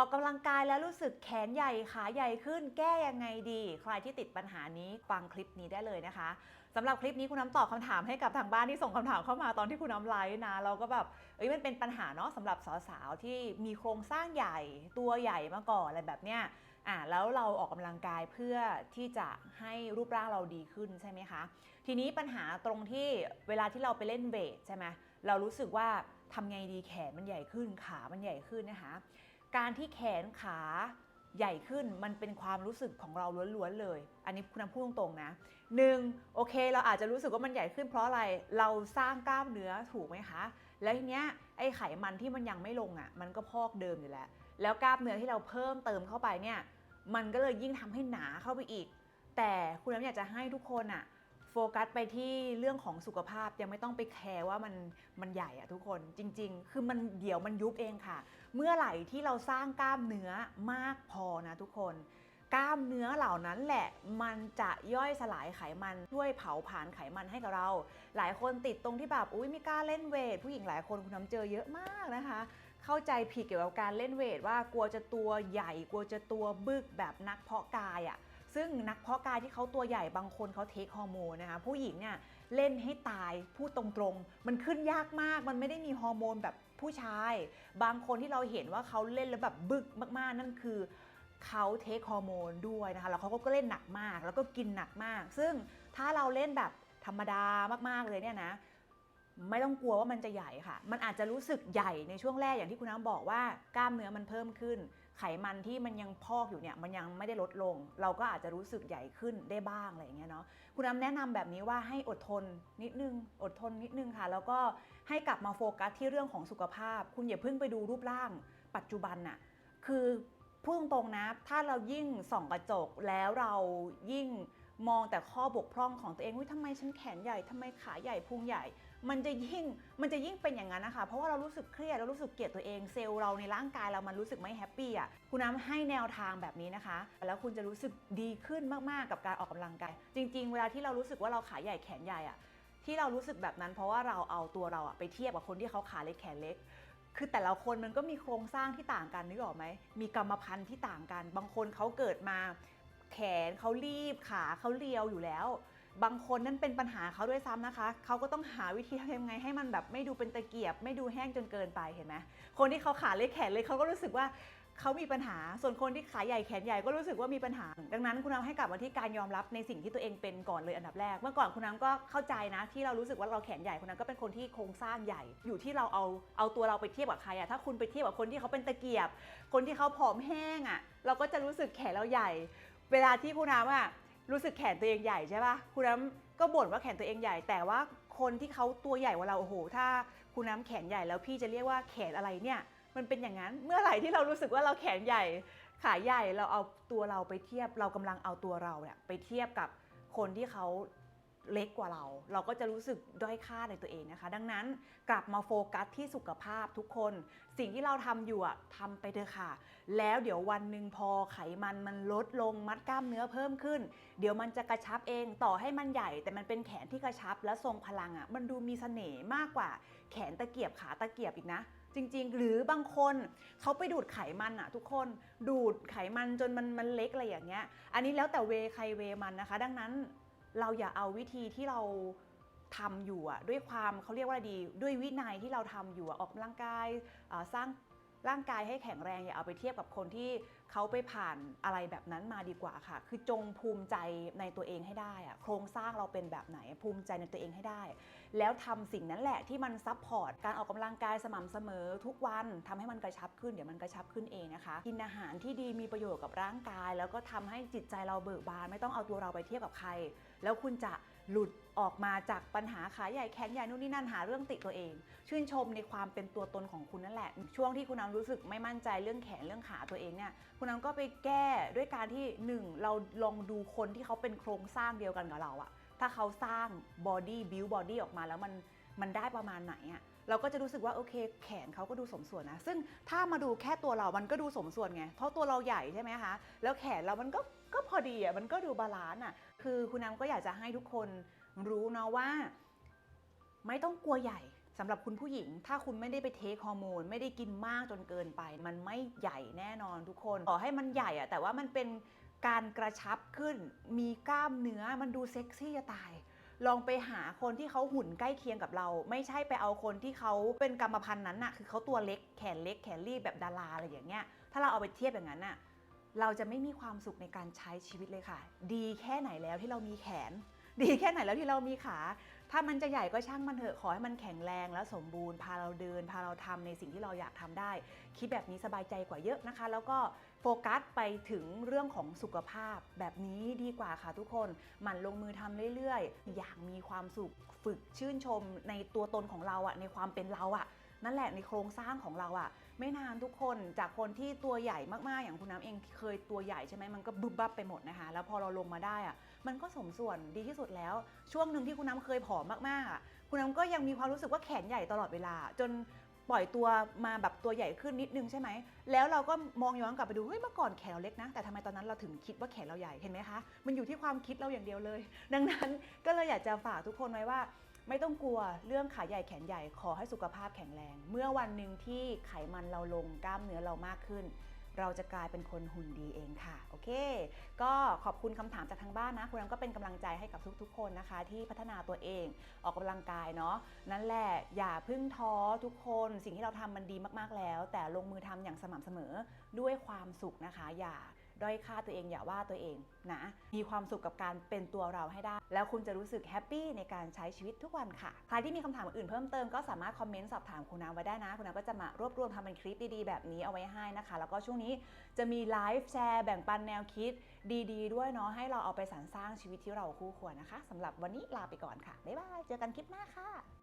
อกกำลังกายแล้วรู้สึกแขนใหญ่ขาใหญ่ขึ้น แก้ยังไงดี ใครที่ติดปัญหานี้ฟังคลิปนี้ได้เลยนะคะสำหรับคลิปนี้คุณน้ำตอบคำถามให้กับทางบ้านที่ส่งคำถามเข้ามาตอนที่คุณน้ำไลฟ์นะเราก็แบบเอ้ยมันเป็นปัญหาเนาะสำหรับสาวๆที่มีโครงสร้างใหญ่ตัวใหญ่มาก่อนอะไรแบบเนี้ยอ่าแล้วเราออกกำลังกายเพื่อที่จะให้รูปร่างเราดีขึ้นใช่ไหมคะ ทีนี้ปัญหาตรงที่เวลาที่เราไปเล่นเวทใช่ไหมเรารู้สึกว่าทำไงดีแขนมันใหญ่ขึ้นขามันใหญ่ขึ้นนะคะ การที่แขนขาใหญ่ขึ้นมันเป็นความรู้สึกของเราล้วนๆเลย อันนี้คุณน้ำพูดตรงๆนะหนึ่งโอเค เราอาจจะรู้สึกว่ามันใหญ่ขึ้นเพราะอะไรเราสร้างกล้ามเนื้อถูกไหมคะ แล้วทีเนี้ยไอ้ไขมันที่มันยังไม่ลงอะ่ะ มันก็พอกเดิมอยู่แล้ว แล้วกล้ามเนื้อที่เราเพิ่มเติมเข้าไปเนี่ย มันก็เลยยิ่งทำให้หนาเข้าไปอีก แต่คุณน้ำอยากจะให้ทุกคนอะ โฟกัสไปที่เรื่องของสุขภาพยังไม่ต้องไปแคร์ว่ามันมันใหญ่อะทุกคนจริง ๆ คือมันเดี๋ยวมันยุบเองค่ะ เมื่อไหร่ที่เราสร้างกล้ามเนื้อมากพอนะทุกคน กล้ามเนื้อเหล่านั้นแหละ มันจะย่อยสลายไขมันช่วยเผาผลาญไขมันให้กับเรา หลายคนติดตรงที่แบบอุ้ยไม่กล้าเล่นเวท ผู้หญิงหลายคนคุณน้ำเจอเยอะมากนะคะ เข้าใจผิดเกี่ยวกับการเล่นเวทว่ากลัวจะตัวใหญ่ กลัวจะตัวบึกแบบนักเพาะกายอะ่ะ ซึ่งนักเพาะกายที่เขาตัวใหญ่บางคนเขาเทคฮอร์โมนนะคะผู้หญิงเนี่ยเล่นให้ตายพูดตรงๆ มันขึ้นยากมาก มันไม่ได้มีฮอร์โมนแบบผู้ชาย บางคนที่เราเห็นว่าเขาเล่นแล้วแบบบึกมากๆ นั่นคือเขาเทคฮอร์โมนด้วยนะคะแล้วเขาก็เล่นหนักมาก แล้วก็กินหนักมาก ซึ่งถ้าเราเล่นแบบธรรมดามากๆเลยเนี่ยนะ ไม่ต้องกลัวว่ามันจะใหญ่ค่ะ มันอาจจะรู้สึกใหญ่ในช่วงแรกอย่างที่คุณน้ำบอกว่ากล้ามเนื้อมันเพิ่มขึ้น ไขมันที่มันยังพอกอยู่เนี่ยมันยังไม่ได้ลดลง เราก็อาจจะรู้สึกใหญ่ขึ้นได้บ้างอะไรอย่างเงี้ยเนาะคุณน้ำแนะนำแบบนี้ว่าให้อดทนนิดนึง อดทนนิดนึงค่ะ แล้วก็ให้กลับมาโฟกัสที่เรื่องของสุขภาพ คุณอย่าเพิ่งไปดูรูปร่าง ปัจจุบันน่ะคือพูดตรงนะ ถ้าเรายิ่งส่องกระจกแล้วเรายิ่งมองแต่ข้อบกพร่องของตัวเองว่าทำไมฉันแขนใหญ่ทำไมขาใหญ่พุงใหญ่ มันจะยิ่งมันจะยิ่งเป็นอย่างนั้นนะคะ เพราะว่าเรารู้สึกเครียดเรารู้สึกเกลียดตัวเองเซลล์เราในร่างกายเรามันรู้สึกไม่แฮปปี้อะคุณน้ำให้แนวทางแบบนี้นะคะ แล้วคุณจะรู้สึกดีขึ้นมากๆกับการออกกำลังกายจริง ๆ เวลาที่เรารู้สึกว่าเราขาใหญ่แขนใหญ่อะที่เรารู้สึกแบบนั้น เพราะว่าเราเอาตัวเราอะไปเทียบกับคนที่เขาขาเล็กแขนเล็กคือแต่ละคนมันก็มีโครงสร้างที่ต่างกันนึกออกไหม มีกรรมพันธุ์ที่ต่างกัน บางคนเขาเกิดมา แขนเขารีบขาเขาเรียวอยู่แล้ว บางคนนั่นเป็นปัญหาเขาด้วยซ้ำนะคะ เขาก็ต้องหาวิธีทำยังไงให้มันแบบไม่ดูเป็นตะเกียบ ไม่ดูแห้งจนเกินไปเห็นไหมคนที่เขาขาเล็กแขนเล็กเขาก็รู้สึกว่าเขามีปัญหา ส่วนคนที่ขาใหญ่แขนใหญ่ก็รู้สึกว่ามีปัญหา ดังนั้นคุณน้ำให้กลับมาที่การยอมรับในสิ่งที่ตัวเองเป็นก่อนเลยอันดับแรก เมื่อก่อนคุณน้ำก็เข้าใจนะ ที่เรารู้สึกว่าเราแขนใหญ่คุณน้ำก็เป็นคนที่โครงสร้างใหญ่ อยู่ที่เราเอาเอาตัวเราไปเทียบกับใครอะถ้าคุณไปเทียบกับคนที่เขาเป็นตะเกียบ คนที่เขาผอมแห้งอะเราก็จะรู้สึกแขนเราใหญ่ เวลาที่คุณน้ำอะ รู้สึกแขนตัวเองใหญ่ใช่ปะคุณน้ำก็บ่นว่าแขนตัวเองใหญ่ แต่ว่าคนที่เขาตัวใหญ่กว่าเราโอ้โห ถ้าคุณน้ำแขนใหญ่แล้วพี่จะเรียกว่าแขนอะไรเนี่ย มันเป็นอย่างนั้นเมื่อไหร่ที่เรารู้สึกว่าเราแขนใหญ่ขาใหญ่เราเอาตัวเราไปเทียบเรากำลังเอาตัวเราเนี่ยไปเทียบกับคนที่เขา เล็กกว่าเรา เราก็จะรู้สึกด้อยค่าในตัวเองนะคะ ดังนั้นกลับมาโฟกัสที่สุขภาพทุกคน สิ่งที่เราทำอยู่อะทำไปเถอะค่ะ แล้วเดี๋ยววันหนึ่งพอไขมันมันลดลงมัดกล้ามเนื้อเพิ่มขึ้น เดี๋ยวมันจะกระชับเองต่อให้มันใหญ่ แต่มันเป็นแขนที่กระชับและทรงพลังอะมันดูมีเสน่ห์มากกว่า แขนตะเกียบขาตะเกียบอีกนะจริงๆ หรือบางคนเขาไปดูดไขมันอะทุกคนดูดไขมันจนมันมันเล็กอะไรอย่างเงี้ย อันนี้แล้วแต่เวใครเวมันนะคะ ดังนั้น เราอย่าเอาวิธีที่เราทำอยู่อะด้วยความเขาเรียกว่าอะไรดี ด้วยวินัยที่เราทำอยู่อะออกกำลังกายสร้างร่างกายให้แข็งแรงอย่าเอาไปเทียบกับคนที่ เขาไปผ่านอะไรแบบนั้นมาดีกว่าค่ะ คือจงภูมิใจในตัวเองให้ได้อะโครงสร้างเราเป็นแบบไหนภูมิใจในตัวเองให้ได้ แล้วทำสิ่งนั้นแหละที่มันซับพอร์ตการออกกำลังกายสม่ำเสมอ ทุกวันทำให้มันกระชับขึ้นเดี๋ยวมันกระชับขึ้นเองนะคะ กินอาหารที่ดีมีประโยชน์กับร่างกาย แล้วก็ทำให้จิตใจเราเบิกบาน ไม่ต้องเอาตัวเราไปเทียบกับใคร แล้วคุณจะหลุดออกมาจากปัญหาขาใหญ่แขนใหญ่นู่นนี่นั่นหาเรื่องติตัวเอง ชื่นชมในความเป็นตัวตนของคุณนั่นแหละ ช่วงที่คุณน้ำรู้สึกไม่มั่นใจเรื่องแขนเรื่องขาตัวเองเนี่ยคุณน้ำก็ไปแก้ด้วยการที่หนึ่งเราลองดูคนที่เขาเป็นโครงสร้างเดียวกันกับเราอะถ้าเขาสร้างบอดี้บิวบอดี้ออกมาแล้วมันมันได้ประมาณไหนอะเราก็จะรู้สึกว่าโอเค แขนเขาก็ดูสมส่วนนะ ซึ่งถ้ามาดูแค่ตัวเรา มันก็ดูสมส่วนไง เพราะตัวเราใหญ่ใช่ไหมคะ แล้วแขนเรามันก็ก็พอดีอะ มันก็ดูบาลานซ์อะ คือคุณน้ำก็อยากจะให้ทุกคนรู้เนาะว่า ไม่ต้องกลัวใหญ่ สำหรับคุณผู้หญิง ถ้าคุณไม่ได้ไปเทคฮอร์โมนไม่ได้กินมากจนเกินไป มันไม่ใหญ่แน่นอนทุกคนต่อให้มันใหญ่อะแต่ว่ามันเป็นการกระชับขึ้น มีกล้ามเนื้อมันดูเซ็กซี่จะตาย ลองไปหาคนที่เขาหุ่นใกล้เคียงกับเรา ไม่ใช่ไปเอาคนที่เขาเป็นกรรมพันธุ์นั้นน่ะคือเขาตัวเล็กแขนเล็กแขนรีบแบบดาราอะไรอย่างเงี้ยถ้าเราเอาไปเทียบอย่างนั้นน่ะเราจะไม่มีความสุขในการใช้ชีวิตเลยค่ะ ดีแค่ไหนแล้วที่เรามีแขน ดีแค่ไหนแล้วที่เรามีขา ถ้ามันจะใหญ่ก็ช่างมันเถอะขอให้มันแข็งแรงและสมบูรณ์พาเราเดิน พาเราทำในสิ่งที่เราอยากทำได้ คิดแบบนี้สบายใจกว่าเยอะนะคะ แล้วก็โฟกัสไปถึงเรื่องของสุขภาพแบบนี้ดีกว่าค่ะทุกคนหมั่นลงมือทำเรื่อยๆ อย่างมีความสุขฝึกชื่นชมในตัวตนของเราอะในความเป็นเราอะนั่นแหละในโครงสร้างของเราอะไม่นานทุกคนจากคนที่ตัวใหญ่มากๆอย่างคุณน้ำเองเคยตัวใหญ่ใช่ไหมมันก็บึบบับไปหมดนะคะ แล้วพอเราลงมาได้อะ มันก็สมส่วนดีที่สุดแล้ว ช่วงหนึ่งที่คุณน้ำเคยผอมมากๆอะคุณน้ำก็ยังมีความรู้สึกว่าแขนใหญ่ตลอดเวลา จนปล่อยตัวมาแบบตัวใหญ่ขึ้นนิดนึงใช่ไหม แล้วเราก็มองย้อนกลับไปดู เฮ้ย เมื่อก่อนแขนเราเล็กนะ แต่ทำไมตอนนั้นเราถึงคิดว่าแขนเราใหญ่ เห็นไหมคะ มันอยู่ที่ความคิดเราอย่างเดียวเลย ดังนั้นก็เลยอยากจะฝากทุกคนไว้ว่า ไม่ต้องกลัวเรื่องขาใหญ่แขนใหญ่ ขอให้สุขภาพแข็งแรง เมื่อวันหนึ่งที่ไขมันเราลงกล้ามเนื้อเรามากขึ้น เราจะกลายเป็นคนหุ่นดีเองค่ะ โอเค ก็ขอบคุณคำถามจากทางบ้านนะ คุณรังก็เป็นกำลังใจให้กับทุกๆ คนนะคะ ที่พัฒนาตัวเองออกกำลังกายเนาะนั่นแหละ อย่าเพึ่งท้อทุกคน สิ่งที่เราทำมันดีมากๆแล้ว แต่ลงมือทำอย่างสม่ำเสมอด้วยความสุขนะคะ อย่า ด้อยค่าตัวเองอย่าว่าตัวเองนะ มีความสุขกับการเป็นตัวเราให้ได้ แล้วคุณจะรู้สึกแฮปปี้ในการใช้ชีวิตทุกวันค่ะ ใครที่มีคำถามอื่นเพิ่มเติมก็สามารถคอมเมนต์สอบถามคุณน้ำไว้ได้นะ คุณน้ำก็จะมารวบรวมทำเป็นคลิปดีๆ แบบนี้เอาไว้ให้นะคะ แล้วก็ช่วงนี้จะมีไลฟ์แชร์แบ่งปันแนวคิดดีๆ ด้วยเนาะให้เราเอาไปสรรสร้างชีวิตที่เราคู่ควรนะคะสำหรับวันนี้ลาไปก่อนค่ะบ๊ายบายเจอกันคลิปหน้าค่ะ